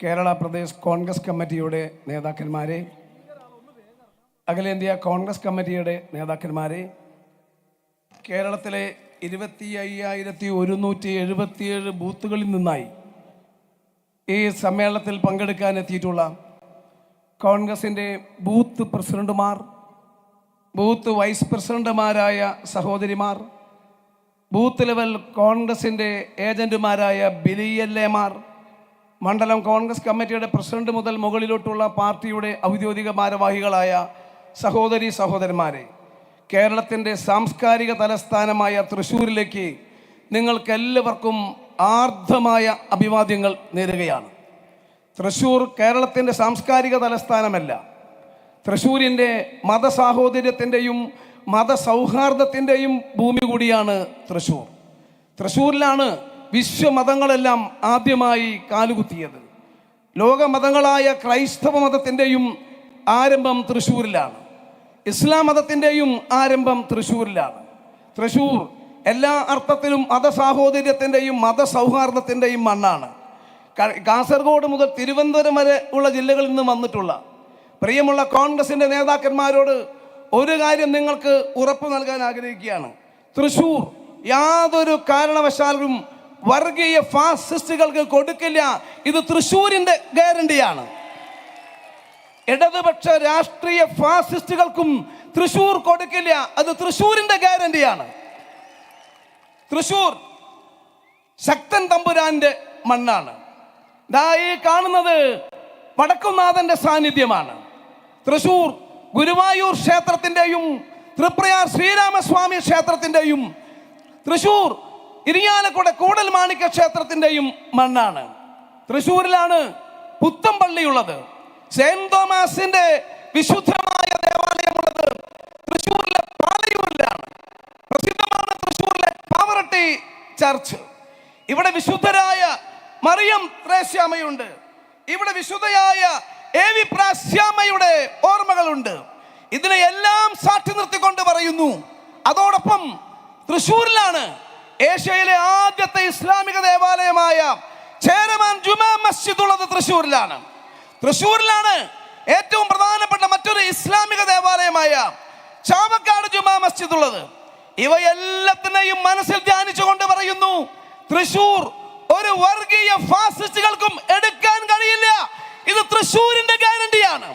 കേരള പ്രദേശ് കോൺഗ്രസ് കമ്മിറ്റിയുടെ നേതാക്കന്മാരെ അഖിലേന്ത്യാ കോൺഗ്രസ് കമ്മിറ്റിയുടെ നേതാക്കന്മാരെ കേരളത്തിലെ ഇരുപത്തി അയ്യായിരത്തി ഒരുന്നൂറ്റി എഴുപത്തിയേഴ് ബൂത്തുകളിൽ നിന്നായി ഈ സമ്മേളനത്തിൽ പങ്കെടുക്കാൻ എത്തിയിട്ടുള്ള കോൺഗ്രസിന്റെ ബൂത്ത് പ്രസിഡന്റുമാർ ബൂത്ത് വൈസ് പ്രസിഡന്റുമാരായ സഹോദരിമാർ ബൂത്ത് ലെവൽ കോൺഗ്രസിന്റെ ഏജന്റുമാരായ ബിലിയല്ലേമാർ മണ്ഡലം കോൺഗ്രസ് കമ്മിറ്റിയുടെ പ്രസിഡന്റ് മുതൽ മുകളിലോട്ടുള്ള പാർട്ടിയുടെ ഔദ്യോഗിക ഭാരവാഹികളായ സഹോദരി സഹോദരന്മാരെ കേരളത്തിന്റെ സാംസ്കാരിക തലസ്ഥാനമായ തൃശ്ശൂരിലേക്ക് നിങ്ങൾക്കെല്ലാവർക്കും ആർദ്രമായ അഭിവാദ്യങ്ങൾ നേരുകയാണ്. തൃശ്ശൂർ കേരളത്തിന്റെ സാംസ്കാരിക തലസ്ഥാനമല്ല. തൃശ്ശൂരിന്റെ മതസാഹോദര്യത്തിന്റെയും മതസൗഹാർദ്ദത്തിന്റെയും ഭൂമി കൂടിയാണ് തൃശ്ശൂർ തൃശ്ശൂരിലാണ് വിശ്വമതങ്ങളെല്ലാം ആദ്യമായി കാലുകുത്തിയത്. ലോകമതങ്ങളായ ക്രൈസ്തവ മതത്തിന്റെയും ആരംഭം തൃശ്ശൂരിലാണ് ഇസ്ലാം മതത്തിന്റെയും ആരംഭം തൃശ്ശൂരിലാണ് തൃശ്ശൂർ എല്ലാ അർത്ഥത്തിലും മതസാഹോദര്യത്തിന്റെയും മതസൗഹാർദ്ദത്തിന്റെയും മണ്ണാണ്. കാസർഗോഡ് മുതൽ തിരുവനന്തപുരം വരെ ഉള്ള ജില്ലകളിൽ നിന്ന് വന്നിട്ടുള്ള പ്രിയമുള്ള കോൺഗ്രസിന്റെ നേതാക്കന്മാരോട് ഒരു കാര്യം നിങ്ങൾക്ക് ഉറപ്പ് നൽകാൻ ആഗ്രഹിക്കുകയാണ്. തൃശ്ശൂർ യാതൊരു കാരണവശാലും വർഗീയ ഫാസിസ്റ്റുകൾക്ക് കൊടുക്കില്ല. ഇത് തൃശ്ശൂരിന്റെ ഗ്യാരണ്ടിയാണ്. ഇടതുപക്ഷ രാഷ്ട്രീയ ഫാസിസ്റ്റുകൾക്കും തൃശൂർ കൊടുക്കില്ല. അത് തൃശൂരിന്റെ ഗ്യാരണ്ടിയാണ്. തൃശൂർ ശക്തൻ തമ്പുരാന്റെ മണ്ണാണ്. ദാ ഈ കാണുന്നത് വടക്കുംനാഥന്റെ സാന്നിധ്യമാണ്. തൃശൂർ ഗുരുവായൂർ ക്ഷേത്രത്തിന്റെയും തൃപ്രയാർ ശ്രീരാമസ്വാമി ക്ഷേത്രത്തിന്റെയും തൃശൂർ ഇരിങ്ങാലക്കുട കൂടൽ മാണിക്യ ക്ഷേത്രത്തിന്റെയും മണ്ണാണ്. തൃശൂരിലാണ് പുത്തമ്പള്ളിയുള്ളത്. സെയിന്റ് തോമസിന്റെ വിശുദ്ധമായ ദേവാലയമുള്ളത് തൃശൂരിലെ പാലയൂരിലാണ് പ്രസിദ്ധമാണ് തൃശ്ശൂരിലെ പാവറട്ടി ചർച്ച്. ഇവിടെ വിശുദ്ധരായ മറിയം ത്രേശ്യാമയുണ്ട് ഇവിടെ വിശുദ്ധയായ എ വി പ്രാശ്യാമയുടെ ഓർമ്മകളുണ്ട്. ഇതിനെ എല്ലാം സാക്ഷി നിർത്തിക്കൊണ്ട് പറയുന്നു. അതോടൊപ്പം തൃശൂരിലാണ് ഏഷ്യയിലെ ആദ്യത്തെ ഇസ്ലാമിക ദേവാലയമായ ചേരമാൻ ജുമാ മസ്ജിദ് ഉള്ളത് തൃശ്ശൂരിലാണ്. തൃശ്ശൂരിലാണ് ഏറ്റവും പ്രധാനപ്പെട്ട മറ്റൊരു ഇസ്ലാമിക ദേവാലയമായ ചാവക്കാട് ജുമാ മസ്ജിദ് ഉള്ളത് ഇവയെല്ലാത്തിനെയും മനസ്സിൽ ധ്യാനിച്ചുകൊണ്ട് പറയുന്നു തൃശൂർ ഒരു വർഗീയ ഫാസിസ്റ്റുകൾക്കും എടുക്കാൻ കഴിയില്ല. ഇത് തൃശൂരിന്റെ ഗ്യാരണ്ടിയാണ്.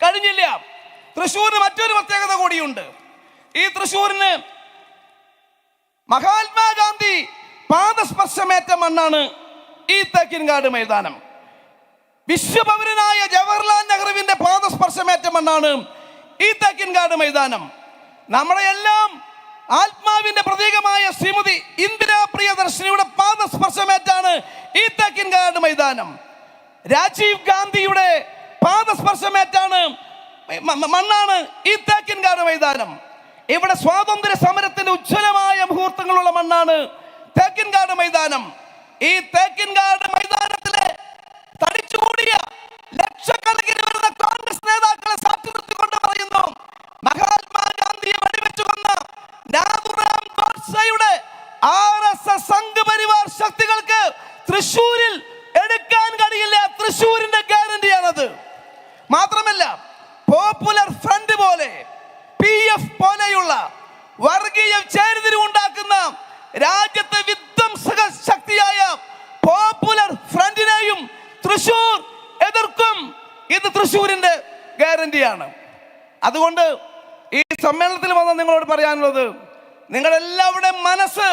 കഴിഞ്ഞില്ല. തൃശൂരിന് മറ്റൊരു പ്രത്യേകത കൂടിയുണ്ട്. ഈ തൃശൂരിന് മഹാത്മാഗാന്ധി പാദസ്പർശമേറ്റ മണ്ണാണ് ഈ തേക്കിൻകാട് മൈതാനം. വിശ്വപൗരനായ ജവഹർലാൽ നെഹ്റുവിന്റെ പാദസ്പർശമേറ്റ മണ്ണാണ് ഈ തേക്കിൻകാട് മൈതാനം. നമ്മുടെ എല്ലാം ആത്മാവിന്റെ പ്രതീകമായ ശ്രീമതി ഇന്ദിരാ ദർശനിയുടെ പാദസ്പർശമേറ്റാണ് ഈ തേക്കിൻകാട് മൈതാനം. രാജീവ് ഗാന്ധിയുടെ പാദസ്പർശമേറ്റാണ് മണ്ണാണ് ഈ തേക്കിൻകാട് മൈതാനം. ഇവിടെ സ്വാതന്ത്ര്യ സമരത്തിന്റെ ഉജ്ജ്വലമായ മുഹൂർത്തങ്ങളുള്ള മണ്ണാണ് തേക്കിൻകാട് മൈതാനം. ഈ തേക്കിൻകാട് മൈതാനത്തിലെ തടിച്ചുകൂടിയ ലക്ഷക്കണക്കിന് വരുന്ന കോൺഗ്രസ് നേതാക്കളെ സാക്ഷി പറയുന്നു മഹാത്മാഗാന്ധിയെ വെടിവെച്ചു കൊന്ന നാഥുറാം ഗോഡ്സയുടെ ആർ എസ് എസ് സംഘപരിവാർ ശക്തികൾക്ക് തൃശൂരിൽ എടുക്കാൻ കഴിയില്ല. തൃശൂരിന്റെ ഗ്യാരണ്ടിയാണത് മാത്രമല്ല പോപ്പുലർ ഫ്രണ്ട് പോലെ എഫ് പോലെയുള്ള വർഗീയ ചേരിതിരിവുണ്ടാക്കുന്ന രാജ്യത്തെ വിധ്വംസക ശക്തിയായ പോപ്പുലർ ഫ്രണ്ടിനെയും തൃശൂർ എതിർക്കും. ഇത് തൃശൂരിന്റെ ഗ്യാരണ്ടിയാണ്. അതുകൊണ്ട് ഈ സമ്മേളനത്തിൽ വന്ന നിങ്ങളോട് പറയാനുള്ളത് നിങ്ങളെല്ലാവരുടെയും മനസ്സ്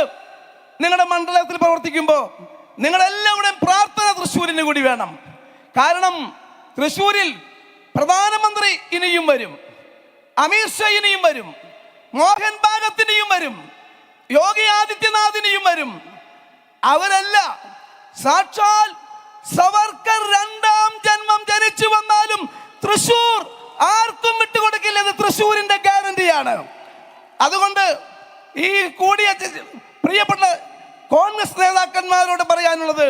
നിങ്ങളുടെ മണ്ഡലത്തിൽ പ്രവർത്തിക്കുമ്പോൾ നിങ്ങളെല്ലാവരുടെയും പ്രാർത്ഥന തൃശ്ശൂരിന് കൂടി വേണം. കാരണം തൃശ്ശൂരിൽ പ്രധാനമന്ത്രി ഇനിയും വരും. അമീർ വരും. മോഹൻ ഭാഗത്തിനെയും വരും. യോഗി ആദിത്യനാഥിനെയും വരും. അവരല്ല. സാക്ഷാൽ സവർക്കർ രണ്ടാം ജന്മം ജനിച്ചു വന്നാലും തൃശൂർ ആർക്കും വിട്ടുകൊടുക്കില്ല. ഇത് തൃശൂരിന്റെ ഗ്യാരണ്ടിയാണ്. അതുകൊണ്ട് ഈ കൂടിയ പ്രിയപ്പെട്ട കോൺഗ്രസ് നേതാക്കന്മാരോട് പറയാനുള്ളത്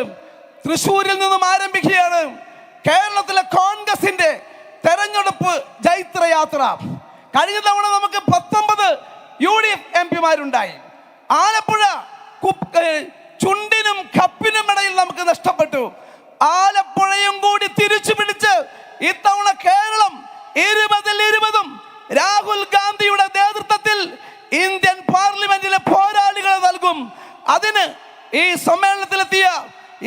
തൃശൂരിൽ നിന്നും ആരംഭിക്കുകയാണ് കേരളത്തിലെ കോൺഗ്രസിന്റെ തെരഞ്ഞെടുപ്പ് ജൈത്രയാത്ര. കഴിഞ്ഞ തവണ നമുക്ക് പത്തൊമ്പത് യു ഡി എഫ് എം പിമാരുണ്ടായി ആലപ്പുഴ ചുണ്ടിനും കപ്പിനും ഇടയിൽ നമുക്ക് നഷ്ടപ്പെട്ടു. ആലപ്പുഴയും കൂടി തിരിച്ചു പിടിച്ച് ഇത്തവണ കേരളം ഇരുപതിൽ ഇരുപതും രാഹുൽ ഗാന്ധിയുടെ നേതൃത്വത്തിൽ ഇന്ത്യൻ പാർലമെന്റിലെ പോരാളികളെ നൽകും. അതിന് ഈ സമ്മേളനത്തിലെത്തിയ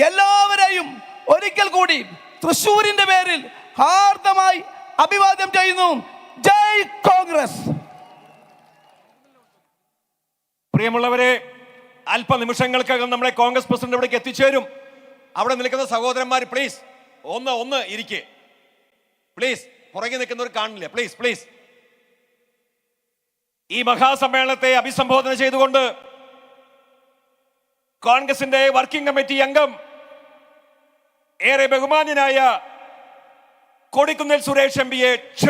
എല്ലാവരെയും ഒരിക്കൽ കൂടി തൃശ്ശൂരിന്റെ പേരിൽ ഹാർദമായി അഭിവാദ്യം ചെയ്യുന്നു. ജയ് കോൺഗ്രസ്. പ്രിയമുള്ളവരെ അല്പനിമിഷങ്ങൾക്കകം നമ്മുടെ കോൺഗ്രസ് പ്രസിഡന്റ് ഇവിടേക്ക് എത്തിച്ചേരും. അവിടെ നിൽക്കുന്ന സഹോദരന്മാർ പ്ലീസ് ഒന്ന് ഒന്ന് ഇരിക്കെ. പ്ലീസ് പുറകെ നിൽക്കുന്നവർ കാണില്ല. പ്ലീസ് പ്ലീസ് ഈ മഹാസമ്മേളനത്തെ അഭിസംബോധന ചെയ്തുകൊണ്ട് കോൺഗ്രസിന്റെ വർക്കിംഗ് കമ്മിറ്റി അംഗം ഏറെ ബഹുമാന്യനായ കൊടിക്കുന്നിൽ സുരേഷ് എം പിയെ